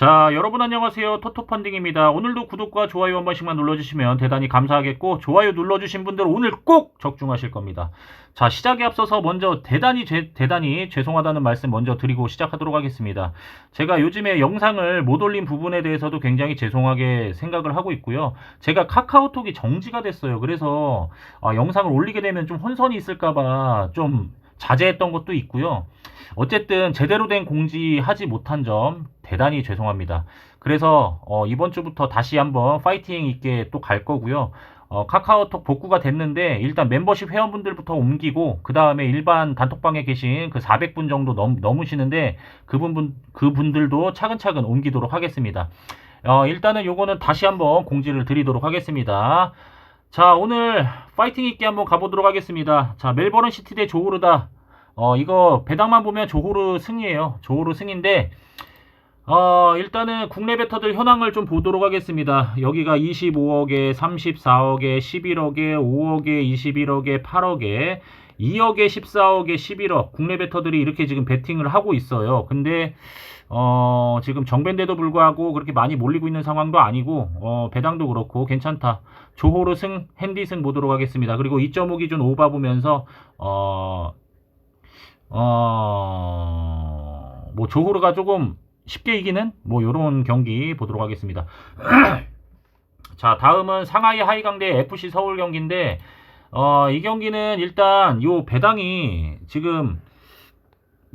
자, 여러분 안녕하세요. 토토펀딩입니다. 오늘도 구독과 좋아요 한 번씩만 눌러주시면 대단히 감사하겠고, 좋아요 눌러주신 분들 오늘 꼭 적중하실 겁니다. 자, 시작에 앞서서 먼저 대단히, 제- 대단히 죄송하다는 말씀 먼저 드리고 시작하도록 하겠습니다. 제가 요즘에 영상을 못 올린 부분에 대해서도 굉장히 죄송하게 생각을 하고 있고요. 제가 카카오톡이 정지가 됐어요. 그래서 아, 영상을 올리게 되면 좀 혼선이 있을까봐 좀 자제했던 것도 있고요. 어쨌든 제대로 된 공지하지 못한 점 대단히 죄송합니다. 그래서 어, 이번 주부터 다시 한번 파이팅 있게 또 갈 거고요. 어, 카카오톡 복구가 됐는데 일단 멤버십 회원분들부터 옮기고 그 다음에 일반 단톡방에 계신 그 400분 정도 넘, 넘으시는데 그분 그분들도 차근차근 옮기도록 하겠습니다. 어, 일단은 요거는 다시 한번 공지를 드리도록 하겠습니다. 자 오늘 파이팅 있게 한번 가보도록 하겠습니다. 자 멜버른 시티 대 조호르다. 어 이거 배당만 보면 조호르 승이에요. 조호르 승인데 어, 일단은 국내 베터들 현황을 좀 보도록 하겠습니다. 여기가 25억에, 34억에, 11억에, 5억에, 21억에, 8억에, 2억에, 14억에, 11억. 국내 베터들이 이렇게 지금 베팅을 하고 있어요. 근데, 어, 지금 정밴데도 불구하고 그렇게 많이 몰리고 있는 상황도 아니고, 어, 배당도 그렇고 괜찮다. 조호르 승, 핸디 승 보도록 하겠습니다. 그리고 2.5 기준 오바 보면서, 어, 어, 뭐 조호르가 조금 쉽게 이기는 뭐 요런 경기 보도록 하겠습니다. 자, 다음은 상하이 하이강 대 FC 서울 경기인데 어, 이 경기는 일단 요 배당이 지금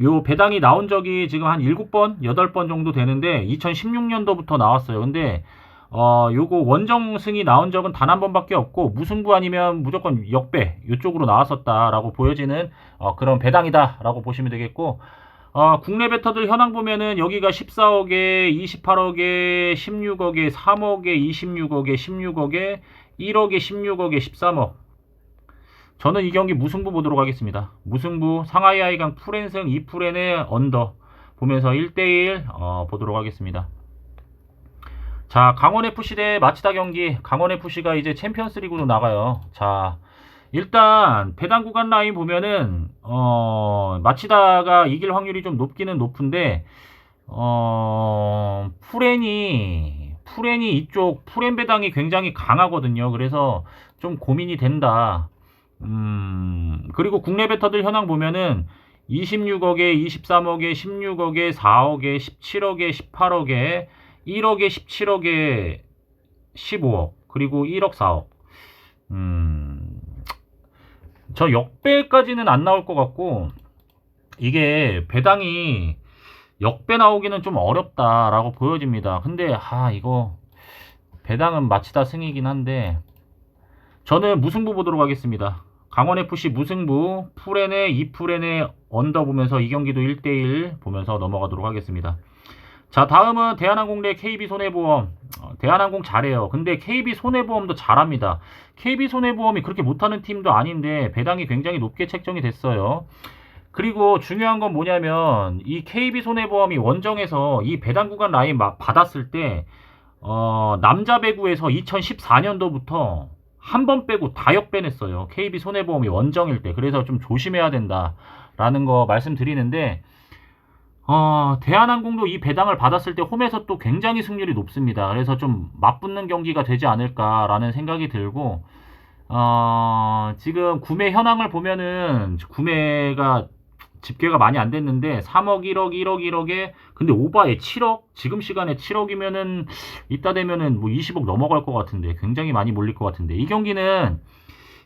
요 배당이 나온 적이 지금 한 7번, 8번 정도 되는데 2016년도부터 나왔어요. 근데 어, 요거 원정승이 나온 적은 단 한 번밖에 없고 무승부 아니면 무조건 역배 요쪽으로 나왔었다라고 보여지는 어, 그런 배당이다라고 보시면 되겠고 어, 국내 베터들 현황 보면은 여기가 14억에 28억에 16억에 3억에 26억에 16억에 1억에 16억에 13억 저는 이 경기 무승부 보도록 하겠습니다. 무승부 상하이 아이강 풀앤승 2풀앤의 언더 보면서 1대1 어, 보도록 하겠습니다. 자 강원FC 대 마치다 경기 강원FC가 이제 챔피언스 리그로 나가요. 자 일단 배당 구간 라인 보면은 어 마치다가 이길 확률이 좀 높기는 높은데 어 풀엔이 풀엔이 이쪽 풀엔 배당이 굉장히 강하거든요. 그래서 좀 고민이 된다. 음 그리고 국내 베터들 현황 보면은 26억에 23억에 16억에 4억에 17억에 18억에 1억에 17억에 15억 그리고 1억 4억 음, 저 역배까지는 안 나올 것 같고 이게 배당이 역배 나오기는 좀 어렵다라고 보여집니다. 근데 아 이거 배당은 마치다 승이긴 한데 저는 무승부 보도록 하겠습니다. 강원FC 무승부 풀엔의 2풀엔의 언더 보면서 이 경기도 1대1 보면서 넘어가도록 하겠습니다. 자 다음은 대한항공 대 KB손해보험 어, 대한항공 잘해요 근데 KB손해보험도 잘합니다 KB손해보험이 그렇게 못하는 팀도 아닌데 배당이 굉장히 높게 책정이 됐어요 그리고 중요한 건 뭐냐면 이 KB손해보험이 원정에서 이 배당 구간 라인 막 받았을 때 어, 남자 배구에서 2014년도부터 한 번 빼고 다 역배냈어요 KB손해보험이 원정일 때 그래서 좀 조심해야 된다라는 거 말씀드리는데 어, 대한항공도 이 배당을 받았을 때 홈에서 또 굉장히 승률이 높습니다. 그래서 좀 맞붙는 경기가 되지 않을까라는 생각이 들고, 어, 지금 구매 현황을 보면은 구매가 집계가 많이 안 됐는데 3억, 1억, 1억, 1억에 근데 오바에 7억? 지금 시간에 7억이면은 이따 되면은 뭐 20억 넘어갈 것 같은데 굉장히 많이 몰릴 것 같은데 이 경기는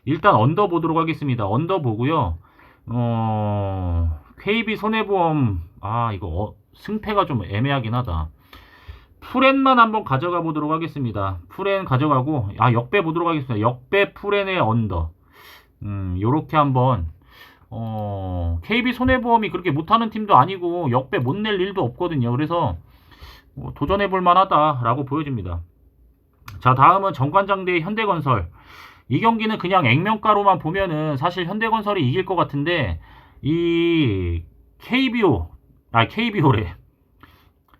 일단 언더 보도록 하겠습니다. 언더 보고요. 어, KB 손해보험 아 이거 어, 승패가 좀 애매하긴 하다. 풀엔만 한번 가져가 보도록 하겠습니다. 풀엔 가져가고 아 역배 보도록 하겠습니다. 역배 풀엔의 언더. 음 요렇게 한번 어 KB 손해보험이 그렇게 못하는 팀도 아니고 역배 못 낼 일도 없거든요. 그래서 뭐 도전해 볼 만하다라고 보여집니다. 자 다음은 정관장 대 현대건설. 이 경기는 그냥 액면가로만 보면은 사실 현대건설이 이길 것 같은데 이 KBO 아 KBO래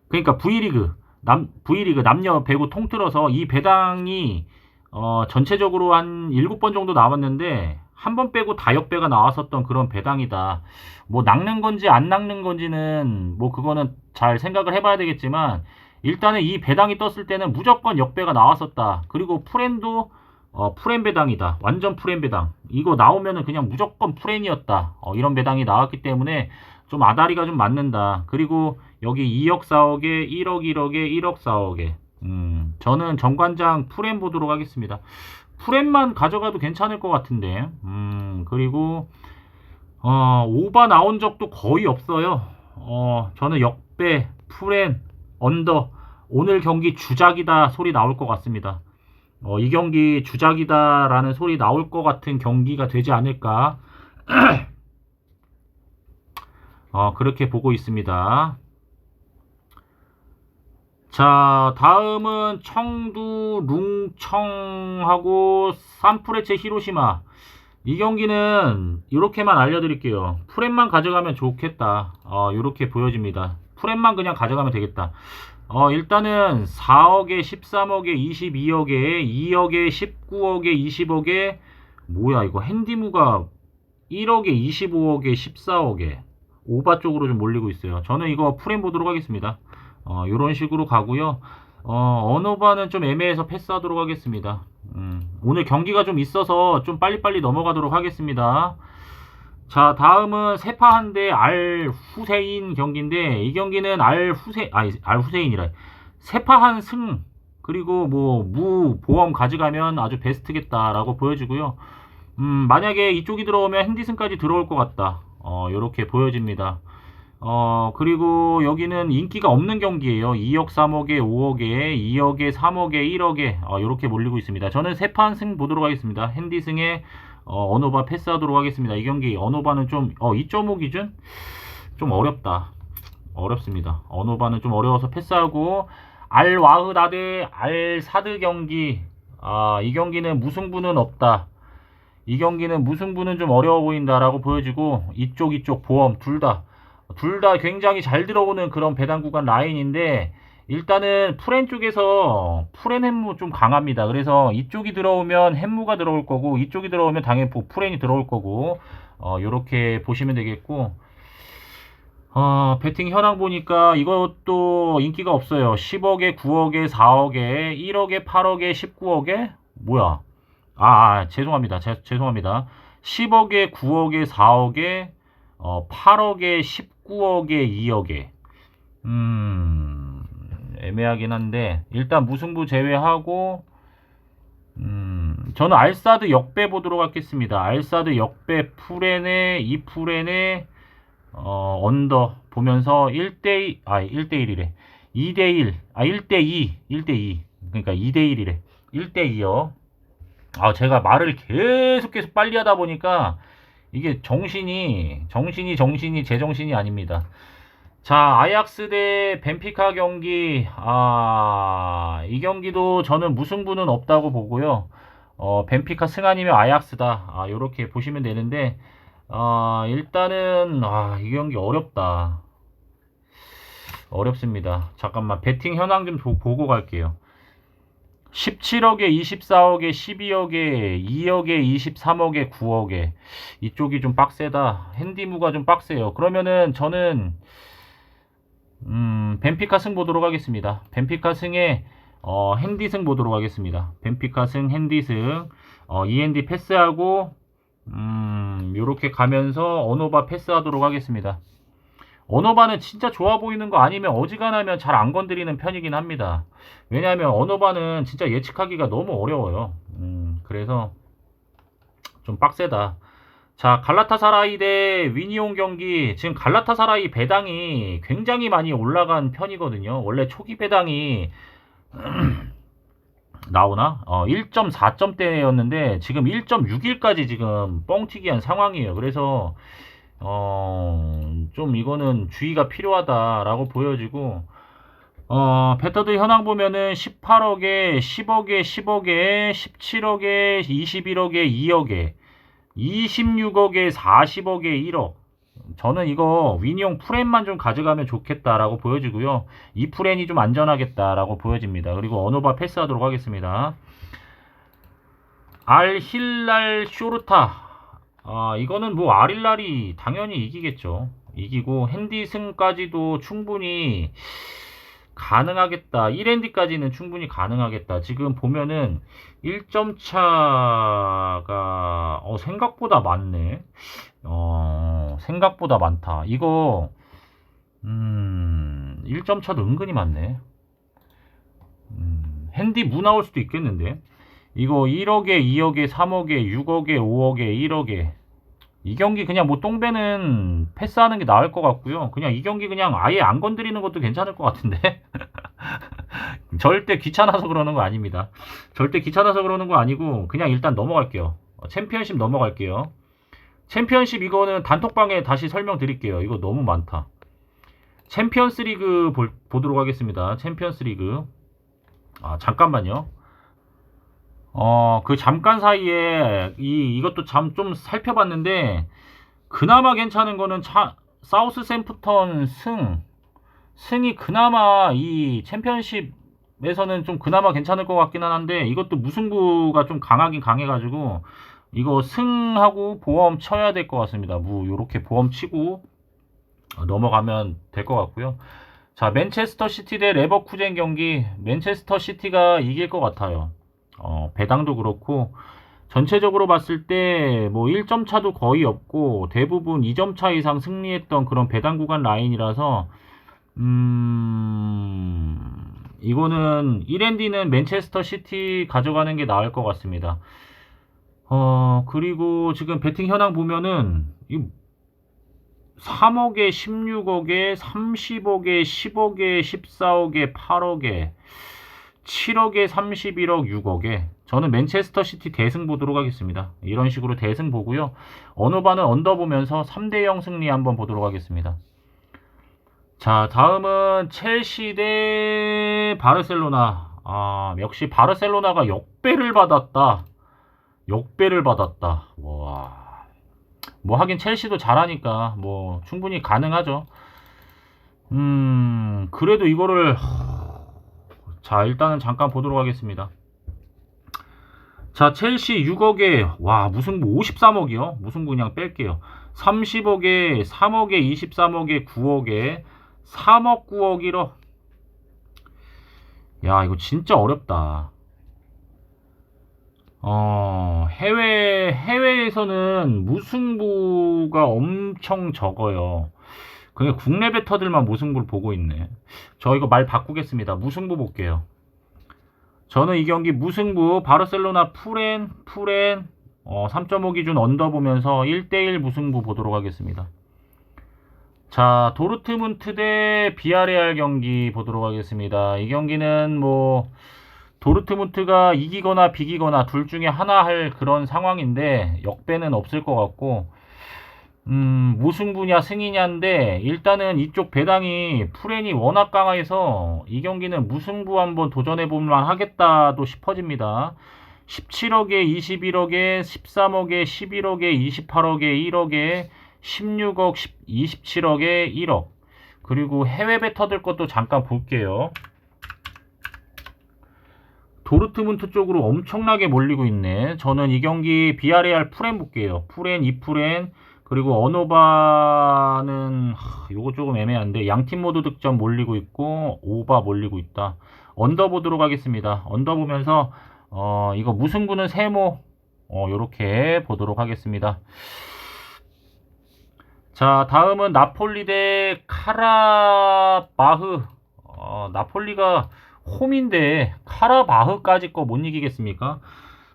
그러니까 V리그 남 V리그 남녀 배구 통틀어서 이 배당이 어 전체적으로 한 7번 정도 나왔는데 한 번 빼고 다 역배가 나왔었던 그런 배당이다. 뭐 낚는 건지 안 낚는 건지는 뭐 그거는 잘 생각을 해봐야 되겠지만 일단은 이 배당이 떴을 때는 무조건 역배가 나왔었다. 그리고 프렌도 어, 프렌 배당이다. 완전 프렌 배당. 이거 나오면은 그냥 무조건 프렌이었다. 어, 이런 배당이 나왔기 때문에 좀 아다리가 좀 맞는다. 그리고 여기 2억 4억에 1억 1억에 1억 4억에. 음, 저는 정관장 프렌 보도록 하겠습니다. 프렌만 가져가도 괜찮을 것 같은데. 음, 그리고 어, 오바 나온 적도 거의 없어요. 어, 저는 역배, 프렌, 언더 오늘 경기 주작이다 소리 나올 것 같습니다. 어, 이 경기 주작이다라는 소리 나올 것 같은 경기가 되지 않을까. 어, 그렇게 보고 있습니다. 자, 다음은 청두, 룽청하고 산프레체 히로시마. 이 경기는 이렇게만 알려드릴게요. 프렘만 가져가면 좋겠다. 어, 이렇게 보여집니다. 프렘만 그냥 가져가면 되겠다. 어, 일단은 4억에 13억에 22억에 2억에 19억에 20억에 뭐야 이거 핸디무가 1억에 25억에 14억에 오바 쪽으로 좀 몰리고 있어요. 저는 이거 프렘 보도록 하겠습니다. 어, 이런 식으로 가고요. 어, 언어바는 좀 애매해서 패스하도록 하겠습니다. 음, 오늘 경기가 좀 있어서 좀 빨리빨리 넘어가도록 하겠습니다. 자, 다음은 세파한 대알 후세인 경기인데 이 경기는 알 후세 아니 알 후세인이라 세파한 승 그리고 뭐 무 보험 가져가면 아주 베스트겠다라고 보여지고요. 음, 만약에 이쪽이 들어오면 핸디슨까지 들어올 것 같다. 어, 요렇게 보여집니다. 어, 그리고 여기는 인기가 없는 경기예요. 2억 3억에 5억에 2억에 3억에 1억에 어, 요렇게 몰리고 있습니다. 저는 세판 승 보도록 하겠습니다. 핸디승에 어, 언어바 패스하도록 하겠습니다. 이 경기 언어바는 좀 어, 2.5 기준 좀 어렵다. 어렵습니다. 언어바는 좀 어려워서 패스하고 알 와흐다드 알 사드 경기 아, 이 경기는 무승부는 없다. 이 경기는 무승부는 좀 어려워 보인다라고 보여지고 이쪽 이쪽 보험 둘 다 둘 다 굉장히 잘 들어오는 그런 배당 구간 라인인데 일단은 프렌 쪽에서 프렌 햄무 좀 강합니다. 그래서 이쪽이 들어오면 햄무가 들어올 거고 이쪽이 들어오면 당연히 뭐 프렌이 들어올 거고 어 요렇게 보시면 되겠고 어 배팅 현황 보니까 이것도 인기가 없어요. 10억에 9억에 4억에 1억에 8억에 19억에 뭐야? 아, 아 죄송합니다. 제, 죄송합니다. 10억에 9억에 4억에 어 8억에 19억에 2억에 음 애매하긴 한데 일단 무승부 제외하고 음, 저는 알사드 역배 보도록 하겠습니다. 알사드 역배 풀엔에 2풀엔에 어, 언더 보면서 1대2 아 1대1이래. 2대1 아 1대2 1대2 그러니까 2대1이래. 1대2요. 아 제가 말을 계속 계속 빨리 하다 보니까 이게 정신이 정신이 정신이 제정신이 아닙니다. 자, 아약스 대 벤피카 경기, 아, 이 경기도 저는 무승부는 없다고 보고요. 어, 벤피카 승 아니면 아약스다. 아, 요렇게 보시면 되는데, 아, 일단은, 아, 이 경기 어렵다. 어렵습니다. 잠깐만, 배팅 현황 좀 보- 보고 갈게요. 17억에 24억에 12억에 2억에 23억에 9억에 이쪽이 좀 빡세다. 핸디무가 좀 빡세요. 그러면은 저는 음, 벤피카 승 보도록 하겠습니다. 벤피카 승에 어, 핸디 승 보도록 하겠습니다. 벤피카 승, 핸디 승, 어, END 패스하고 음, 요렇게 가면서 언어바 패스하도록 하겠습니다. 언어바는 진짜 좋아 보이는 거 아니면 어지간하면 잘 안 건드리는 편이긴 합니다. 왜냐하면 언어바는 진짜 예측하기가 너무 어려워요. 음, 그래서 좀 빡세다. 자, 갈라타사라이 대 위니온 경기. 지금 갈라타사라이 배당이 굉장히 많이 올라간 편이거든요. 원래 초기 배당이 나오나? 어, 1.4점대였는데 지금 1.61까지 지금 뻥튀기한 상황이에요. 그래서 어, 좀 이거는 주의가 필요하다라고 보여지고 어, 베터드 현황 보면은 18억에 10억에 10억에 17억에 21억에 2억에 26억에 40억에 1억. 저는 이거 위니용 프렌만 좀 가져가면 좋겠다라고 보여지고요. 이 프렌이 좀 안전하겠다라고 보여집니다. 그리고 언어바 패스하도록 하겠습니다. 알 힐랄 쇼르타. 아, 이거는 뭐 아릴랄이 당연히 이기겠죠. 이기고 핸디 승까지도 충분히 가능하겠다. 1엔디까지는 충분히 가능하겠다. 지금 보면은 1점 차가 어, 생각보다 많네. 어, 생각보다 많다. 이거 음, 1점 차도 은근히 많네. 음, 핸디 무 나올 수도 있겠는데. 이거 1억에 2억에 3억에 6억에 5억에 1억에 이 경기 그냥 뭐 똥배는 패스하는 게 나을 것 같고요. 그냥 이 경기 그냥 아예 안 건드리는 것도 괜찮을 것 같은데. 절대 귀찮아서 그러는 거 아닙니다. 절대 귀찮아서 그러는 거 아니고 그냥 일단 넘어갈게요. 어, 챔피언십 넘어갈게요. 챔피언십 이거는 단톡방에 다시 설명드릴게요. 이거 너무 많다. 챔피언스 리그 볼- 보도록 하겠습니다. 챔피언스 리그. 아, 잠깐만요. 어, 그 잠깐 사이에 이 이것도 잠 좀 살펴봤는데 그나마 괜찮은 거는 차, 사우스 샘프턴 승 승이 그나마 이 챔피언십에서는 좀 그나마 괜찮을 것 같기는 한데 이것도 무승부가 좀 강하긴 강해가지고 이거 승하고 보험 쳐야 될 것 같습니다. 무 요렇게 보험 치고 넘어가면 될 것 같고요. 자 맨체스터 시티 대 레버쿠젠 경기 맨체스터 시티가 이길 것 같아요. 어, 배당도 그렇고 전체적으로 봤을 때 뭐 1점 차도 거의 없고 대부분 2점 차 이상 승리했던 그런 배당 구간 라인이라서 음 이거는 1엔디는 맨체스터 시티 가져가는 게 나을 것 같습니다. 어 그리고 지금 배팅 현황 보면은 이 3억에 16억에 30억에 10억에 14억에 8억에 7억에 31억 6억에 저는 맨체스터 시티 대승 보도록 하겠습니다. 이런 식으로 대승 보고요. 어느 반은 언더 보면서 3대 0 승리 한번 보도록 하겠습니다. 자, 다음은 첼시 대 바르셀로나. 아, 역시 바르셀로나가 역배를 받았다. 역배를 받았다. 와. 뭐 하긴 첼시도 잘하니까 뭐 충분히 가능하죠. 음, 그래도 이거를 자, 일단은 잠깐 보도록 하겠습니다. 자, 첼시 6억에, 와, 무승부 53억이요? 무승부 그냥 뺄게요. 30억에, 3억에, 23억에, 9억에, 3억, 9억, 1억. 야, 이거 진짜 어렵다. 어, 해외, 해외에서는 무승부가 엄청 적어요. 그냥 국내 배터들만 무승부를 보고 있네. 저 이거 말 바꾸겠습니다. 무승부 볼게요. 저는 이 경기 무승부 바르셀로나 풀엔 풀엔 어, 3.5 기준 언더 보면서 1대1 무승부 보도록 하겠습니다. 자 도르트문트 대 비아레알 경기 보도록 하겠습니다. 이 경기는 뭐 도르트문트가 이기거나 비기거나 둘 중에 하나 할 그런 상황인데 역배는 없을 것 같고 음, 무승부냐 승이냐인데 일단은 이쪽 배당이 프렌이 워낙 강해서 이 경기는 무승부 한번 도전해 볼만 하겠다도 싶어집니다. 17억에 21억에 13억에 11억에 28억에 1억에 16억 27억에 1억 그리고 해외 배터들 것도 잠깐 볼게요. 도르트문트 쪽으로 엄청나게 몰리고 있네. 저는 이 경기 비아레알 프렌 볼게요. 프렌, 이프렌 그리고 어노바는 하, 요거 조금 애매한데 양팀 모두 득점 몰리고 있고 오바 몰리고 있다. 언더 보도록 하겠습니다. 언더 보면서 어 이거 무승부는 세모 어 요렇게 보도록 하겠습니다. 자 다음은 나폴리 대 카라바흐 어, 나폴리가 홈인데 카라바흐까지 거 못 이기겠습니까?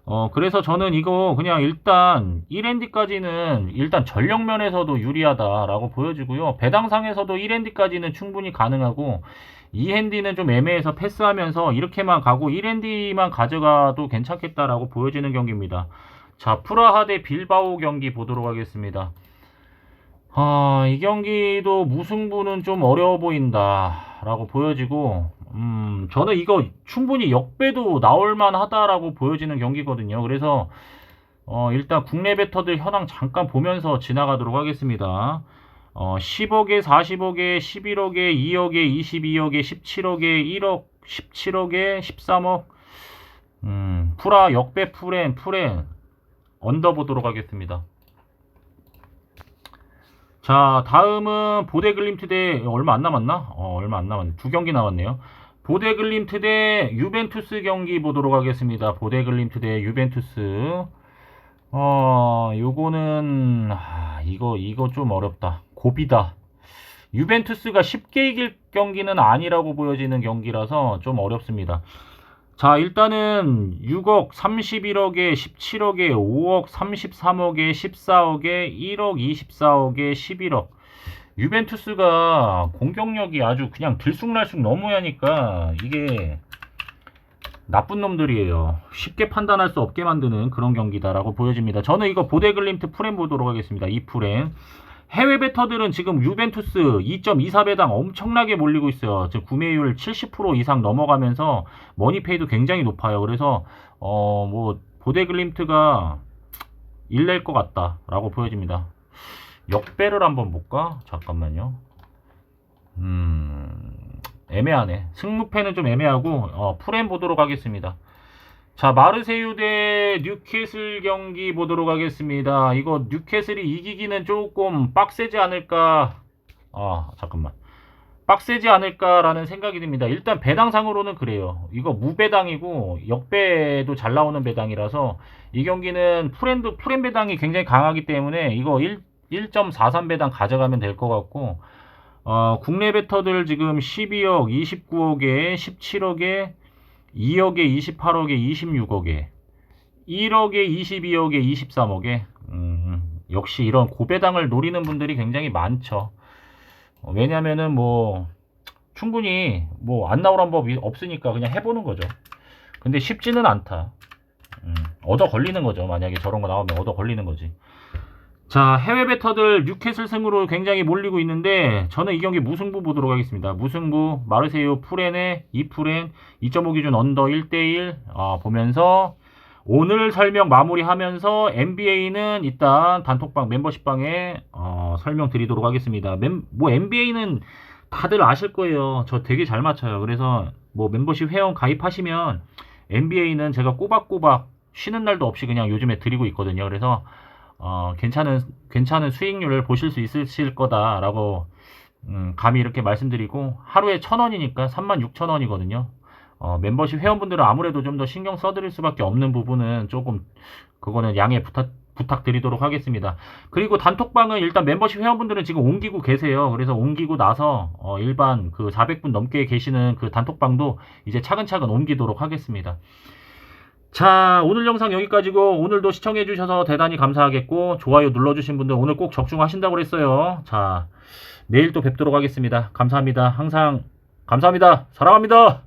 어, 그래서 저는 이거 그냥 일단 1엔디까지는 일단 전력면에서도 유리하다라고 보여지고요. 배당상에서도 1엔디까지는 충분히 가능하고 2핸디는 좀 애매해서 패스하면서 이렇게만 가고 1핸디만 가져가도 괜찮겠다라고 보여지는 경기입니다. 자, 프라하 대 빌바오 경기 보도록 하겠습니다. 아, 이 경기도 무승부는 좀 어려워 보인다라고 보여지고 음, 저는 이거 충분히 역배도 나올만 하다라고 보여지는 경기거든요. 그래서, 어, 일단 국내 배터들 현황 잠깐 보면서 지나가도록 하겠습니다. 어, 10억에, 40억에, 11억에, 2억에, 22억에, 17억에, 1억, 17억에, 13억. 음, 프라, 역배 풀엔, 풀엔, 언더 보도록 하겠습니다. 자, 다음은 보데글림트 대 얼마 안 남았나? 어, 얼마 안 남았네. 두 경기 남았네요. 보데글림트 대 유벤투스 경기 보도록 하겠습니다. 보데글림트 대 유벤투스. 어, 요거는 아, 이거 이거 좀 어렵다. 고비다. 유벤투스가 쉽게 이길 경기는 아니라고 보여지는 경기라서 좀 어렵습니다. 자, 일단은 6억 31억에 17억에 5억 33억에 14억에 1억 24억에 11억. 유벤투스가 공격력이 아주 그냥 들쑥날쑥 하니까 이게 나쁜 놈들이에요. 쉽게 판단할 수 없게 만드는 그런 경기다라고 보여집니다. 저는 이거 보데글림트 프렘 보도록 하겠습니다. 이 프렘. 해외 베터들은 지금 유벤투스 2.24배당 엄청나게 몰리고 있어요. 즉 구매율 70% 이상 넘어가면서 머니페이도 굉장히 높아요. 그래서 어 뭐 보데글림트가 일낼 것 같다라고 보여집니다. 역배를 한번 볼까? 잠깐만요. 음 애매하네. 승무패는 좀 애매하고 어, 프렘 보도록 하겠습니다. 자, 마르세유 대 뉴캐슬 경기 보도록 하겠습니다. 이거 뉴캐슬이 이기기는 조금 빡세지 않을까? 아, 잠깐만. 빡세지 않을까라는 생각이 듭니다. 일단 배당상으로는 그래요. 이거 무배당이고 역배도 잘 나오는 배당이라서 이 경기는 프렌드 프렌 배당이 굉장히 강하기 때문에 이거 1 1.43배당 가져가면 될 것 같고 어, 국내 베터들 지금 12억, 29억에 17억에 2억에 28억에 26억에 1억에 22억에 23억에 음, 역시 이런 고배당을 노리는 분들이 굉장히 많죠. 어, 왜냐면은 뭐 충분히 뭐 안 나오란 법이 없으니까 그냥 해보는 거죠. 근데 쉽지는 않다. 음, 얻어 걸리는 거죠. 만약에 저런 거 나오면 얻어 걸리는 거지. 자, 해외 베터들 뉴캐슬 승으로 굉장히 몰리고 있는데 저는 이 경기 무승부 보도록 하겠습니다. 무승부 마르세유 프렌의 2프렌 2.5 기준 언더 1대1 어, 보면서 오늘 설명 마무리하면서 NBA는 일단 단톡방 멤버십방에 어, 설명드리도록 하겠습니다. 멤, 뭐 NBA는 다들 아실 거예요. 저 되게 잘 맞춰요. 그래서 뭐 멤버십 회원 가입하시면 NBA는 제가 꼬박꼬박 쉬는 날도 없이 그냥 요즘에 드리고 있거든요. 그래서 어, 괜찮은 괜찮은 수익률을 보실 수 있으실 거다라고 음, 감히 이렇게 말씀드리고 하루에 천 원이니까 36,000원이거든요. 어, 멤버십 회원분들은 아무래도 좀 더 신경 써드릴 수밖에 없는 부분은 조금 그거는 양해 부탁 부탁드리도록 하겠습니다. 그리고 단톡방은 일단 멤버십 회원분들은 지금 옮기고 계세요. 그래서 옮기고 나서 어, 일반 그 400분 넘게 계시는 그 단톡방도 이제 차근차근 옮기도록 하겠습니다. 자, 오늘 영상 여기까지고 오늘도 시청해 주셔서 대단히 감사하겠고 좋아요 눌러 주신 분들 오늘 꼭 적중하신다고 그랬어요. 자, 내일 또 뵙도록 하겠습니다. 감사합니다. 항상 감사합니다. 사랑합니다.